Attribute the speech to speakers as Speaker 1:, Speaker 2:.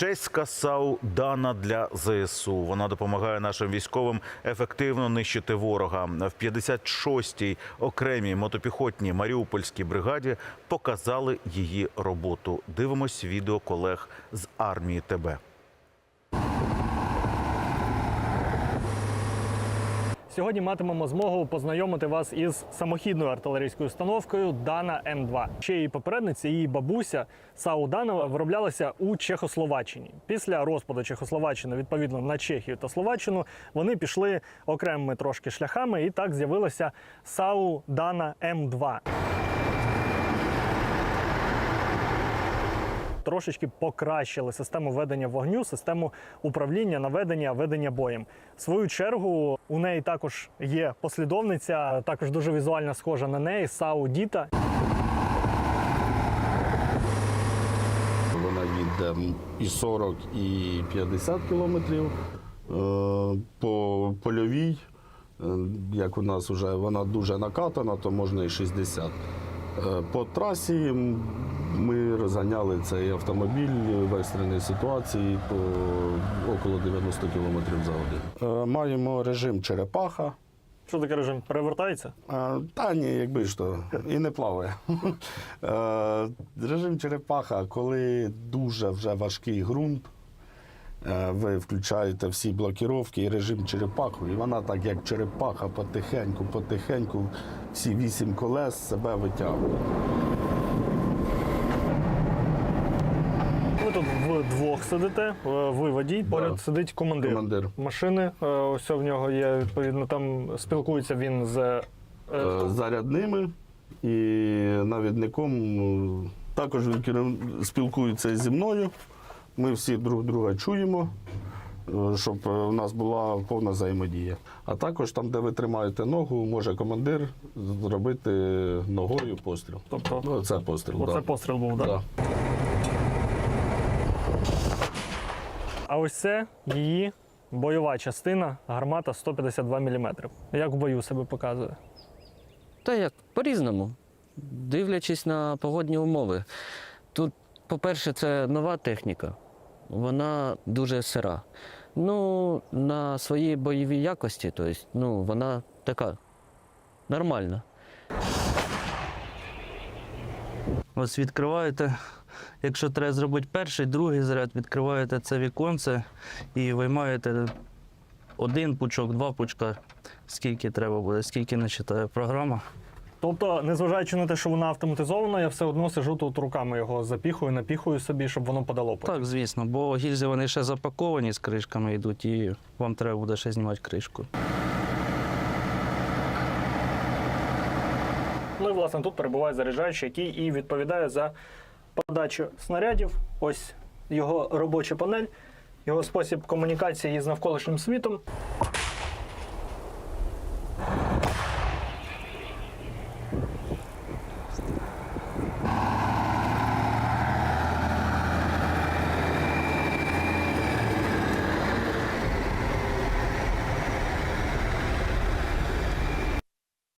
Speaker 1: Чеська САУ дана для ЗСУ. Вона допомагає нашим військовим ефективно нищити ворога. В 56-й окремій мотопіхотній Маріупольській бригаді показали її роботу. Дивимось відео колег з армії ТБ.
Speaker 2: Сьогодні матимемо змогу познайомити вас із самохідною артилерійською установкою Дана М2. Ще її попередниця, її бабуся САУ Дана вироблялася у Чехословаччині. Після розпаду Чехословаччини, відповідно на Чехію та Словаччину, вони пішли окремими трошки шляхами, і так з'явилася САУ Дана М2. Трошечки покращили систему ведення вогню, систему управління, наведення, ведення боєм. В свою чергу у неї також є послідовниця, також дуже візуально схожа на неї САУ Діта.
Speaker 3: Вона їде і 40, і 50 кілометрів. Е, По польовій, е, як у нас вже вона дуже накатана, то можна і 60. Е, По трасі ми розганяли цей автомобіль в екстреній ситуації по около 90 км за годину. Е, Маємо режим черепаха.
Speaker 2: Що таке режим? Перевертається?
Speaker 3: Та ні, якби ж то, і не плаває. Е, Режим черепаха, коли дуже вже важкий ґрунт, е, ви включаєте всі блокіровки і режим черепаху, і вона так, як черепаха, потихеньку, потихеньку, всі вісім колес себе витягує.
Speaker 2: Ви тут вдвох сидите, е, ви водій, поряд сидить командир,
Speaker 3: Командир.
Speaker 2: машини. Е, Ось в нього є відповідно там спілкується він з е,
Speaker 3: Е, Зарядними і навідником. Також він спілкується зі мною. Ми всі друг друга чуємо, е, щоб е, у нас була повна взаємодія. А також там, де ви тримаєте ногу, може командир зробити ногою постріл.
Speaker 2: Тобто,
Speaker 3: Ну, це постріл.
Speaker 2: оце
Speaker 3: да.
Speaker 2: постріл був, так?
Speaker 3: Да.
Speaker 2: А ось це її бойова частина, гармата 152 мм. Як в бою себе показує?
Speaker 4: Та як, по-різному. Дивлячись на погодні умови. Тут, по-перше, це нова техніка, вона дуже сира. Ну, на свої бойові якості, тобто, ну, вона така нормальна.
Speaker 5: Ось відкриваєте, якщо треба зробити перший, другий заряд, відкриваєте це віконце і виймаєте один пучок, два пучка, скільки треба буде, скільки не читає програма.
Speaker 2: Тобто, незважаючи на те, що вона автоматизована, я все одно сижу тут руками його запіхую, напіхую собі, щоб воно подало. потім.
Speaker 5: Так, звісно, бо гільзи вони ще запаковані з кришками йдуть, і вам треба буде ще знімати кришку.
Speaker 2: Ну і власне тут перебуває заряджаючий, який і відповідає за подачу снарядів. Ось його робоча панель, його спосіб комунікації з навколишнім світом.